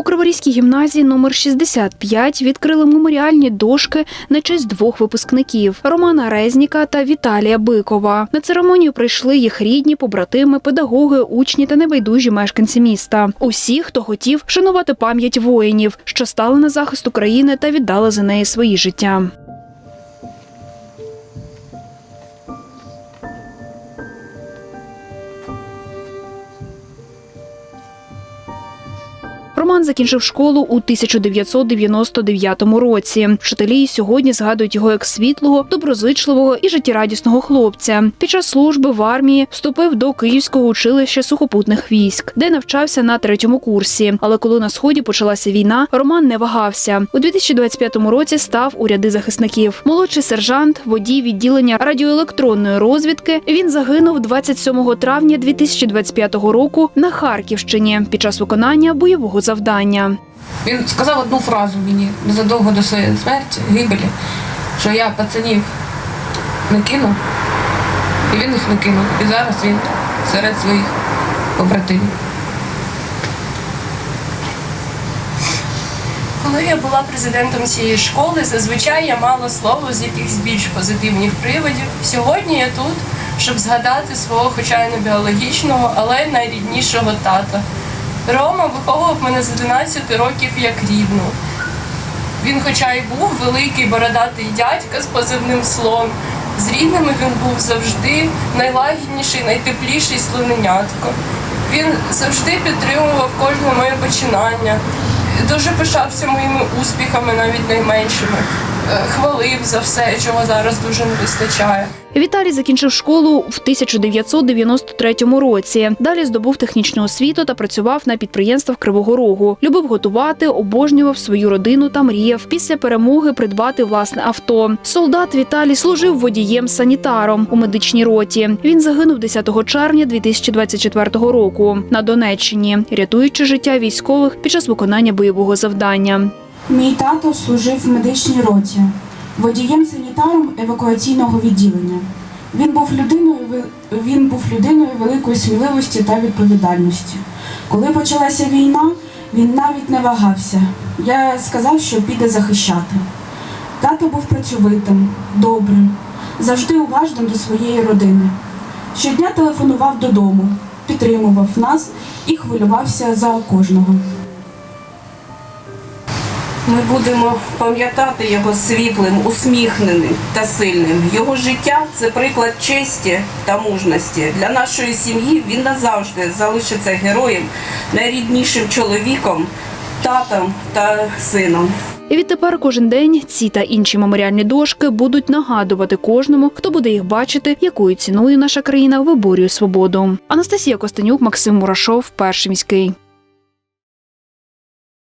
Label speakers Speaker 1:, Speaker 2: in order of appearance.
Speaker 1: У Криворізькій гімназії номер 65 відкрили меморіальні дошки на честь двох випускників Романа Резніка та Віталія Бикова. На церемонію прийшли їх рідні, побратими, педагоги, учні та небайдужі мешканці міста. Усі, хто хотів шанувати пам'ять воїнів, що стали на захист України та віддали за неї свої життя. Роман закінчив школу у 1999 році. Вчителі сьогодні згадують його як світлого, доброзичливого і життєрадісного хлопця. Під час служби в армії вступив до Київського училища сухопутних військ, де навчався на третьому курсі. Але коли на сході почалася війна, Роман не вагався. У 2025 році став у ряди захисників. Молодший сержант, водій відділення радіоелектронної розвідки. Він загинув 27 травня 2025 року на Харківщині під час виконання бойового завдання.
Speaker 2: Він сказав одну фразу мені незадовго до своєї смерті, гибелі, що я пацанів не кину, і він їх не кинув. І зараз він серед своїх побратимів.
Speaker 3: Коли я була президентом цієї школи, зазвичай я мала слово з якихось більш позитивних приводів. Сьогодні я тут, щоб згадати свого, хоча й не біологічного, але найріднішого тата. Рома виховував мене з 11 років як рідну. Він, хоча й був великий бородатий дядька з позивним слон, з рідними він був завжди найлагідніший, найтепліший слоненятко. Він завжди підтримував кожне моє починання, дуже пишався моїми успіхами, навіть найменшими. Е, Хвалив за все, чого зараз дуже не вистачає.
Speaker 1: Віталій закінчив школу в 1993 році. Далі здобув технічну освіту та працював на підприємствах Кривого Рогу. Любив готувати, обожнював свою родину та мріяв після перемоги придбати власне авто. Солдат Віталій служив водієм-санітаром у медичній роті. Він загинув 10 червня 2024 року на Донеччині, рятуючи життя військових під час виконання бойового завдання.
Speaker 4: Мій тато служив в медичній роті, водієм-санітаром евакуаційного відділення. Він був людиною він був людиною великої сміливості та відповідальності. Коли почалася війна, він навіть не вагався. Я сказав, що піде захищати. Тато був працьовитим, добрим, завжди уважним до своєї родини. Щодня телефонував додому, підтримував нас і хвилювався за кожного.
Speaker 5: Ми будемо пам'ятати його світлим, усміхненим та сильним. Його життя це приклад честі та мужності. Для нашої сім'ї він назавжди залишиться героєм, найріднішим чоловіком, татом та сином.
Speaker 1: І відтепер кожен день ці та інші меморіальні дошки будуть нагадувати кожному, хто буде їх бачити, якою ціною наша країна виборює свободу. Анастасія Костенюк, Максим Мурашов, перший міський.